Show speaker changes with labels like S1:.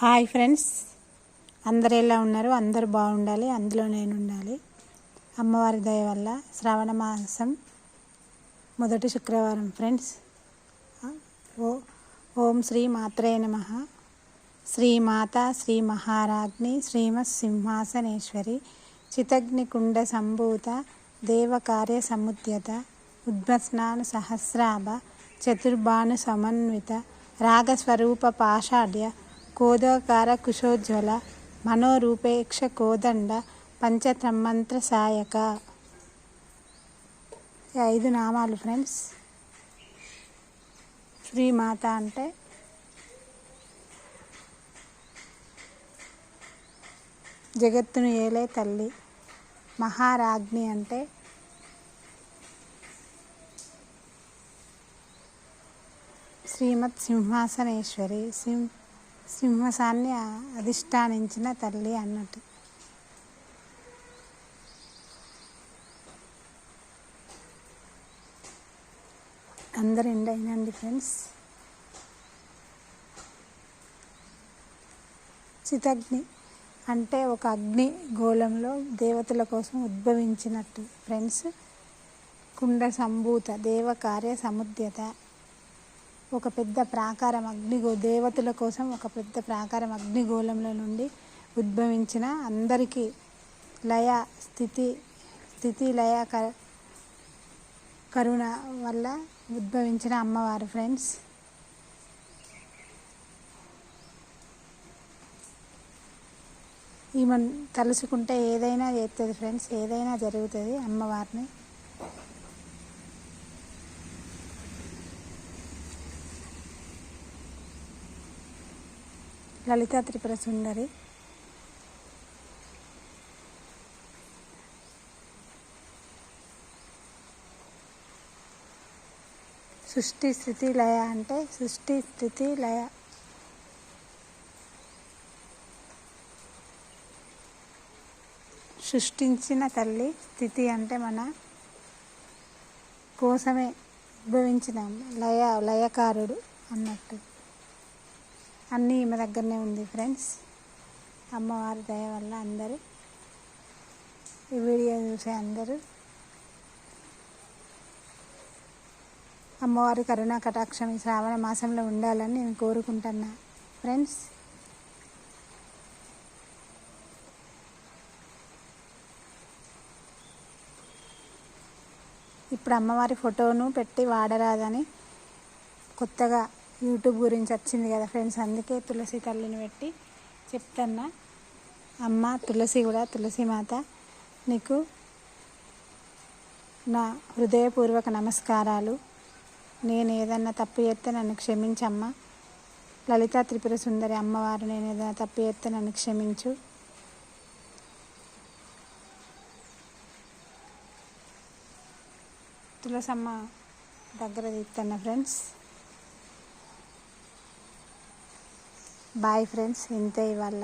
S1: Hi friends. అందరు ఎలా ఉన్నారు? అందరూ బాగుండాలి. అందులో నేను ఉండాలి. అమ్మవారి దయ వల్ల శ్రావణ మాసం మొదటి శుక్రవారం ఫ్రెండ్స్. ఓ ఓం శ్రీ మాత్రే నమ. శ్రీమాత శ్రీ మహారాజ్ని శ్రీమత్ సింహాసనేశ్వరి చితగ్నికుండ సంభూత దేవకార్య సముద్యత ఉద్భస్నాను సహస్రాభ చతుర్భాను సమన్విత రాగస్వరూప పాషాఢ్య కోదోకార కుశోజ్వల మనోరూపేక్ష కోదండ పంచతన్మంత్ర సాయక ఐదు నామాలు ఫ్రెండ్స్. శ్రీమాత అంటే జగత్తును ఏలే తల్లి మహారాజ్ఞి అంటే శ్రీమత్ సింహాసనేశ్వరి సింహ సింహసాన్ని అధిష్టానించిన తల్లి అన్నట్టు. అందరు ఎండ్ అయినండి ఫ్రెండ్స్. చితగ్ని అంటే ఒక అగ్ని గోళంలో దేవతల కోసం ఉద్భవించినట్టు. ఫ్రెండ్స్ కుండ సంభూత దేవకార్య సముద్యత. ఒక పెద్ద ప్రాకారం అగ్నిగో దేవతల కోసం ఒక పెద్ద ప్రాకారం అగ్నిగోళంలో నుండి ఉద్భవించిన అందరికీ లయ స్థితి స్థితి లయ కరుణ వల్ల ఉద్భవించిన అమ్మవారు ఫ్రెండ్స్. ఈమె తలుచుకుంటే ఏదైనా చేస్తుంది ఫ్రెండ్స్ ఏదైనా జరుగుతుంది అమ్మవారిని. లలిత త్రిపుర సుందరి. సృష్టి స్థితి లయ అంటే సృష్టి స్థితి లయ. సృష్టించిన తల్లి స్థితి అంటే మన కోసమే ఉద్భవించిన. లయ లయకారుడు అన్నట్టు. అన్నీ ఈమె దగ్గరనే ఉంది ఫ్రెండ్స్. అమ్మవారి దయ వల్ల అందరూ ఈ వీడియో చూసే అందరూ అమ్మవారి కరుణా కటాక్షం ఈ శ్రావణ మాసంలో ఉండాలని నేను కోరుకుంటున్నా ఫ్రెండ్స్. ఇప్పుడు అమ్మవారి ఫోటోను పెట్టి వాడరాదని కొత్తగా యూట్యూబ్ గురించి వచ్చింది కదా ఫ్రెండ్స్ అందుకే తులసి తల్లిని పెట్టి చెప్తున్నా. అమ్మ తులసి కూడా తులసి మాత నీకు నా హృదయపూర్వక నమస్కారాలు. నేను ఏదన్నా తప్పు చేస్తే నన్ను క్షమించమ్మా. లలిత త్రిపుర సుందరి అమ్మవారు నేను ఏదైనా తప్పు చేస్తే నన్ను క్షమించు. తులసమ్మ దగ్గర తీస్తున్నా ఫ్రెండ్స్. బాయ్ ఫ్రెండ్స్ ఇంతే ఇవాళ.